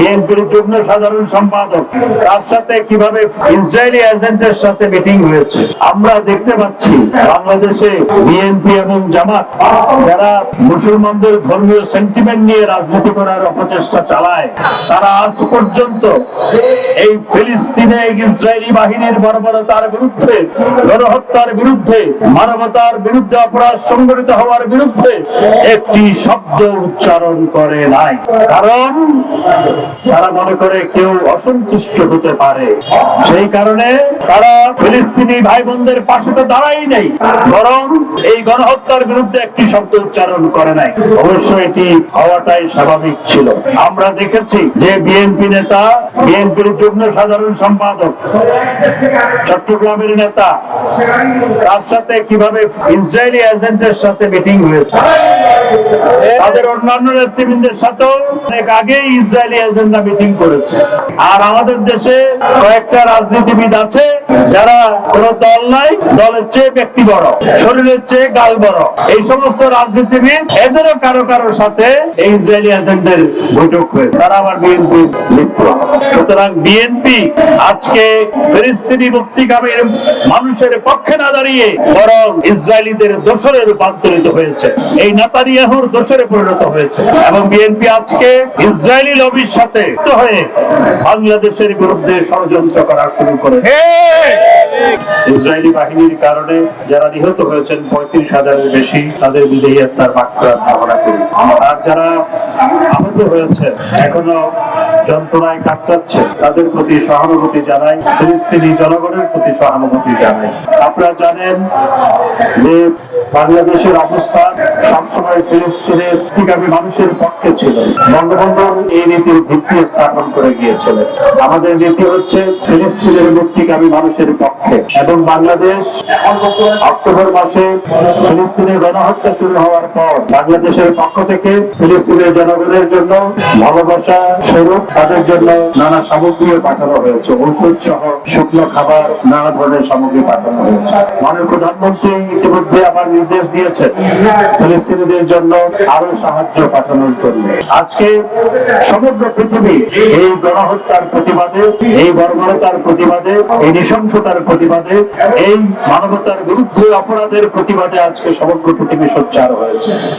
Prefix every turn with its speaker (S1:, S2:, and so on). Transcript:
S1: বিএনপির যুগ্ম সাধারণ সম্পাদক, তার সাথে কীভাবে ইসরায়েলি এজেন্টের সাথে মিটিং হয়েছে, আমরা দেখতে পাচ্ছি বাংলাদেশে বিএনপি এবং জামাত, যারা মুসলমানদের ধর্মীয় সেন্টিমেন্ট নিয়ে রাজনীতি করার অপচেষ্টা চালায়, তারা আজ পর্যন্ত এই ফিলিস্তিনে ইসরায়েলি বাহিনীর বর্বরতার বিরুদ্ধে, গণহত্যার বিরুদ্ধে, মানবতার বিরুদ্ধে অপরাধ সংগঠিত হওয়ার বিরুদ্ধে একটি শব্দ উচ্চারণ করে নাই। কারণ তারা মনে করে কেউ অসন্তুষ্ট হতে পারে। সেই কারণে তারা ফিলিস্তিনি ভাই বোনদের পাশে তো দাঁড়াই নেই, বরং এই গণহত্যার বিরুদ্ধে একটি শব্দ উচ্চারণ করে নাই। অবশ্য এটি হওয়াটাই স্বাভাবিক ছিল। আমরা দেখেছি যে বিএনপি নেতা, বিএনপির যুগ্ম সাধারণ সম্পাদক, চট্টগ্রামের নেতা, তার সাথে কীভাবে ইসরায়েলি এজেন্টের সাথে মিটিং হয়েছে। তাদের অন্যান্য নেতৃবৃন্দের সাথেও অনেক আগেই ইসরায়েলি এজেন্ডা মিটিং করেছে। আর আমাদের দেশে কয়েকটা রাজনীতিবিদ আছে যারা কোন দল নাই, দলের চেয়ে ব্যক্তি বড়, শরীরের চেয়ে গাল বড়। এই সমস্ত রাজনীতিবিদ এদেরও কারও কারোর সাথে ইসরায়েলি বৈঠক তারা আবার বিএনপি সুতরাং বিএনপি আজকে ফিলিস্তিনি মুক্তিকামীর মানুষের পক্ষে না দাঁড়িয়ে বরং ইসরায়েলিদের দোসরে রূপান্তরিত হয়েছে। এই নেতানিয়াহুর দোসরে পরিণত হয়েছে। এবং বিএনপি আজকে ইসরায়েলি লবির সাথে হয়ে বাংলাদেশের বিরুদ্ধে ষড়যন্ত্র করা শুরু করে ইসরায়েলি বাহিনীর কারণে যারা নিহত হয়েছেন, পঁয়ত্রিশ হাজারের বেশি তাদের বিদেহী আত্মার বাক্যার কামনা করি। আর যারা আহত হয়েছে এখনও যন্ত্রণায় কাটাচ্ছে তাদের প্রতি সহানুভূতি জানাই, ফিলিস্তিনি জনগণের প্রতি সহানুভূতি জানাই। আপনারা জানেন যে বাংলাদেশের অবস্থান সবসময় ফিলিস্তিনের ঠিকামী মানুষের পক্ষে ছিল। বঙ্গবন্ধু এই নীতির ভিত্তি স্থাপন করে গিয়েছিলেন। আমাদের নীতি হচ্ছে ফিলিস্তিনের মুক্তিকামী মানুষের পক্ষে। এবং বাংলাদেশ অক্টোবর মাসে ফিলিস্তিনের গণহত্যা শুরু হওয়ার পর বাংলাদেশের পক্ষ থেকে ফিলিস্তিনের জনগণের জন্য ভালোবাসা স্বরূপ তাদের জন্য নানা সামগ্রীও পাঠানো হয়েছে। ঔষধ সহ শুকনো খাবার নানা ধরনের সামগ্রী পাঠানো হয়েছে। মাননীয় প্রধানমন্ত্রী ইতিমধ্যে আমার নির্দেশ দিয়েছেন ফিলিস্তিনিদের জন্য আরও সাহায্য পাঠানোর জন্য। আজকে সমগ্র পৃথিবী এই গণহত্যার প্রতিবাদে, এই বর্বরতার প্রতিবাদে, এই নৃশংসতার প্রতিবাদে, এই মানবতার বিরুদ্ধে অপরাধের প্রতিবাদে আজকে সমগ্র পৃথিবী সোচ্চার হয়েছে।